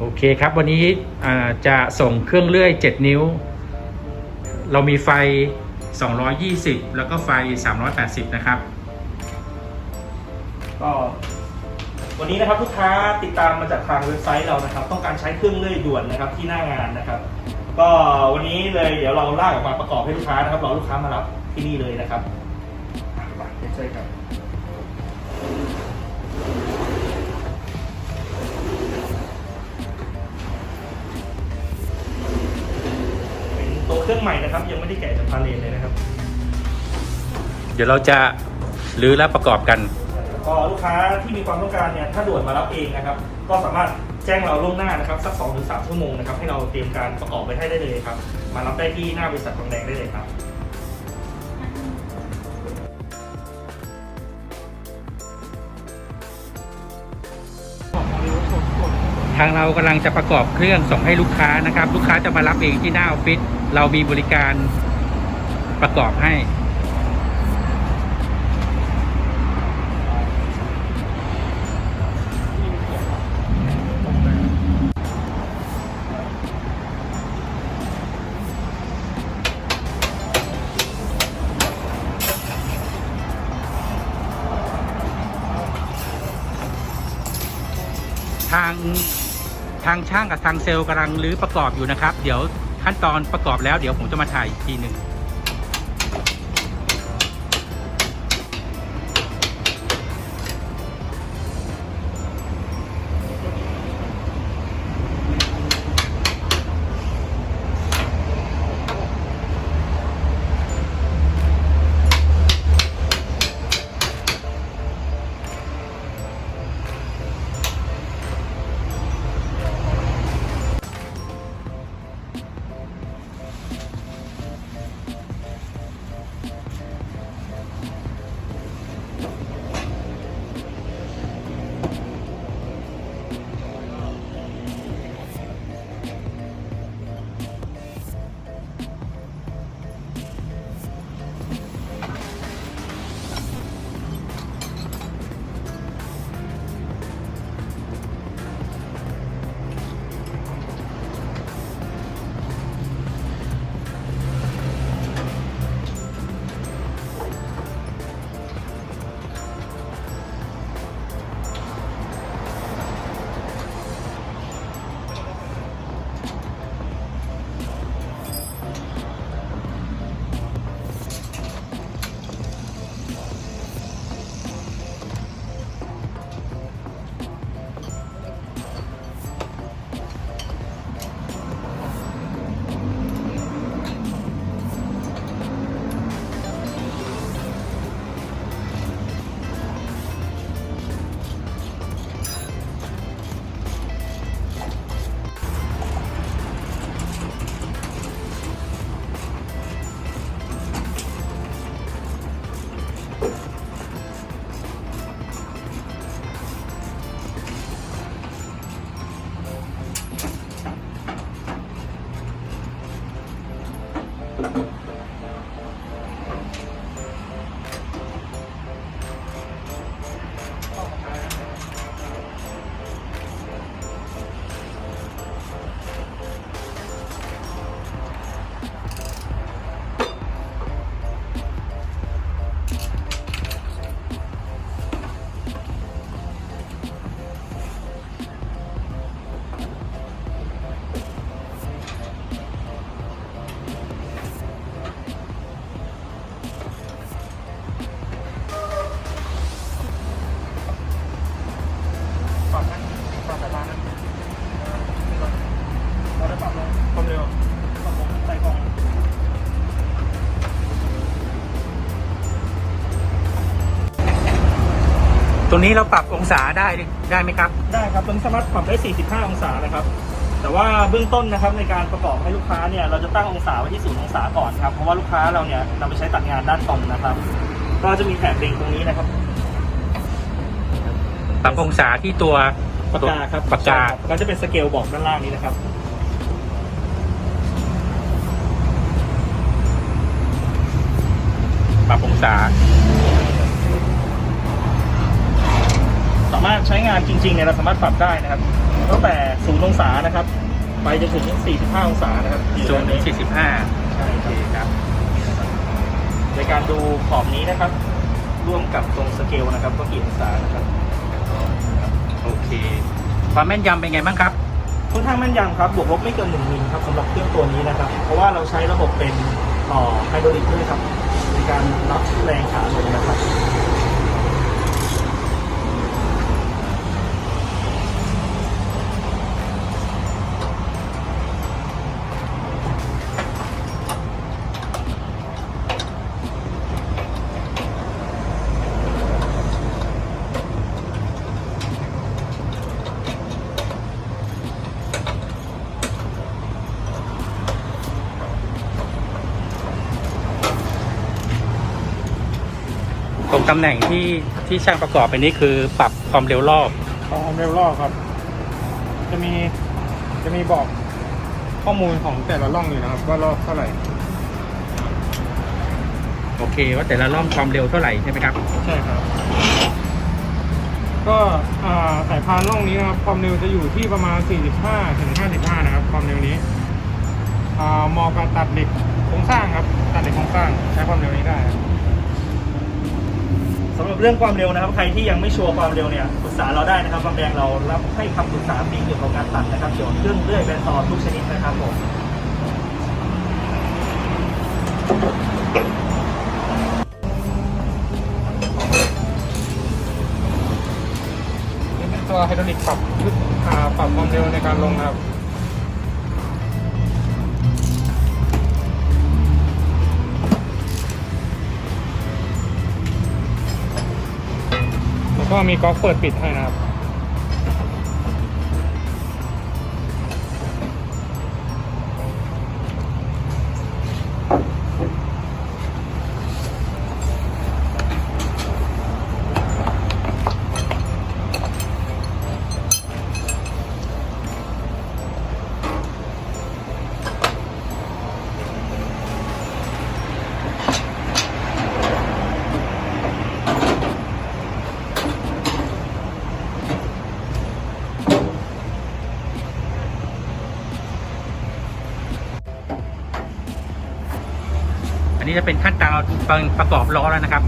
โอเคครับวันนี้จะส่งเครื่องเลื่อย 7 นิ้ว เรามีไฟ 220 แล้วก็ไฟ 380 นะครับ ก็วันนี้นะครับลูกค้าติดตามมาจากทางเว็บไซต์เรานะครับ ต้องการใช้เครื่องเลื่อยด่วนนะครับที่หน้างานนะครับ ก็วันนี้เลยเดี๋ยวเราลากออกมาประกอบให้ลูกค้านะครับรอลูกค้ามารับที่นี่เลยนะครับอะมาเช่วยกัน ตัวเครื่องใหม่นะครับ ยังไม่ได้แกะจากพาเลนเลยนะครับ เดี๋ยวเราจะรื้อและประกอบกัน แล้วก็ลูกค้าที่มีความต้องการเนี่ยถ้าด่วนมารับเองนะครับ ก็สามารถแจ้งเราล่วงหน้านะครับสัก2อถึงสชั่วโมงนะครับให้เราเตรียมการประกอบไว้ให้ได้เลยครับมารับได้ที่หน้าบริษัททองแดงได้เลยครับ ทางเรากำลังจะประกอบเครื่องส่งให้ลูกค้านะครับ ลูกค้าจะมารับเองที่หน้าออฟฟิศเรามีบริการประกอบให้ ทาง ทางช่างกับทางเซลล์กำลังรื้อประกอบอยู่นะครับ เดี๋ยวขั้นตอนประกอบแล้วเดี๋ยวผมจะมาถ่ายอีกทีหนึ่ง ตรงนี้เราปรับองศาได้ได้ไหมครับ ได้ครับตรงนี้สามารถปรับได้ 45 องศานะครับ แต่ว่าเบื้องต้นนะครับในการประกอบให้ลูกค้าเนี่ยเราจะตั้งองศาไว้ที่0องศาก่อนครับ เพราะว่าลูกค้าเราเนี่ยนำไปใช้ตัดงานด้านตรงนะครับ ก็จะมีแถบเล็งตรงนี้นะครับ ปรับองศาที่ตัวปากกาครับปากกาใช่ครับก็จะเป็นสเกลบอกด้านล่างนี้นะครับปรับองศาามารถใช้งานจริงๆเนี่ยเราสามารถปรับได้นะครับตั้งแต่0องศานะครับ ไปจนถึง 45 องศานะครับอยู่ศูนด้าย์นถึนี้งสี่สิบห้าใช่โอเคครับครับในการดูขอบนี้นะครับ ร่วมกับตรงสเกลนะครับว่ากี่องศานะครับโอเค ความแม่นยำเป็นไงบ้างครับค่อนข้างแม่นยำครับบวกลบไม่เกิน1มิลครับสำหรับเครื่องตัวนี้นะครับ เพราะว่าเราใช้ระบบเป็นต่อไฮดรอลิกด้วยครับในการรับแรงขาลงนะครับ ตรงตำแหน่งที่ที่ช่างประกอบไปนี้คือปรับความเร็วรอบความเร็วรอบครับ จะมีจะมีบอกข้อมูลของแต่ละร่องอยู่นะครับว่ารอบเท่าไหร่โอเค ว่าแต่ละร่องความเร็วเท่าไหร่ใช่ไหมครับ ใช่ครับ ก็อ่าสายพานร่องนี้นะครับ ความเร็วจะอยู่ที่ประมาณ 45ถึง55 นะครับ ความเร็วนี้อ่าเหมาะกับตัดเหล็กโครงสร้างครับ ตัดเหล็กโครงสร้างใช้ความเร็วนี้ได้ครับ สำหรับเรื่องความเร็วนะครับ ใครที่ยังไม่ชัวร์ความเร็วเนี่ยปรึกษาเราได้นะครับบางแดงเรารับให้คำปรึกษาฟรีเกี่ยวกับการตัดนะครับเกี่ยวกับเครื่องเลื่อยแบนซอทุกชนิดนะครับผมนี่เป็นตัวไฮดรอลิกปรับอ่าปรับความเร็วในการลงครับ ก็มีก๊อกเปิดปิดให้นะครับ นี้จะเป็นขั้นตอนประกอบล้อแล้วนะครับ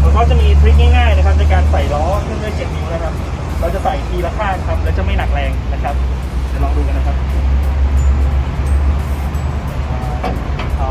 แล้วก็จะมีทริคง่ายๆนะครับในการใส่ล้อเครื่องเลื่อย7นิ้วนะครับ เราจะใส่ทีละข้างครับ แล้วจะไม่หนักแรงนะครับเดี๋ยวลองดูกันนะครับเอา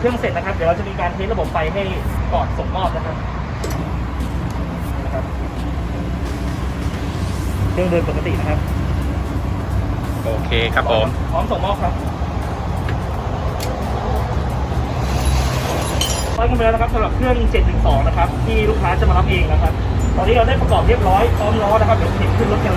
เครื่องเสร็จนะครับ เดี๋ยวเราจะมีการเทสระบบไฟให้ก่อนส่งมอบนะครับนะครับเครื่องเดินปกตินะครับ โอเคครับผม พร้อมส่งมอบครับร้อยกันไปแล้วนะครับสำหรับเครื่อง 712 นะครับ ที่ลูกค้าจะมารับเองนะครับ ตอนนี้เราได้ประกอบเรียบร้อยพร้อมล้อนะครับ เดี๋ยวเข็นขึ้นรถกัน